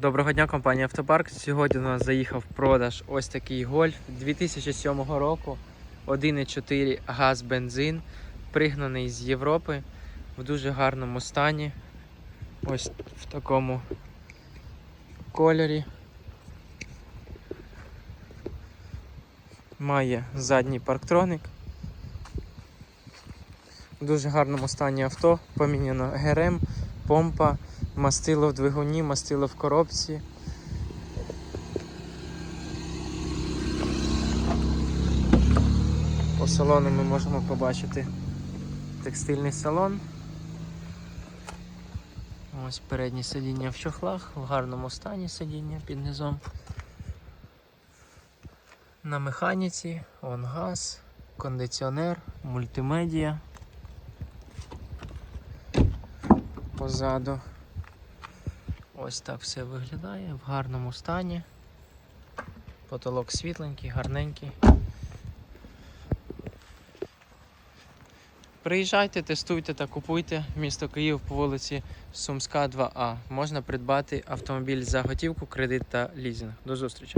Доброго дня, компанія Автопарк. Сьогодні у нас заїхав в продаж ось такий гольф 2007 року. 1,4 газ бензин, пригнаний з Європи в дуже гарному стані. Ось в такому кольорі. Має задній парктроник. В дуже гарному стані авто. Поміняно ГРМ, помпа, мастило в двигуні, мастило в коробці. По салону ми можемо побачити текстильний салон. Ось переднє сидіння в чохлах, в гарному стані сидіння під низом. На механіці, он газ, кондиціонер, мультимедіа. Позаду. Ось так все виглядає в гарному стані. Потолок світленький, гарненький. Приїжджайте, тестуйте та купуйте місто Київ по вулиці Сумська 2А. Можна придбати автомобіль за готівку, кредит та лізинг. До зустрічі!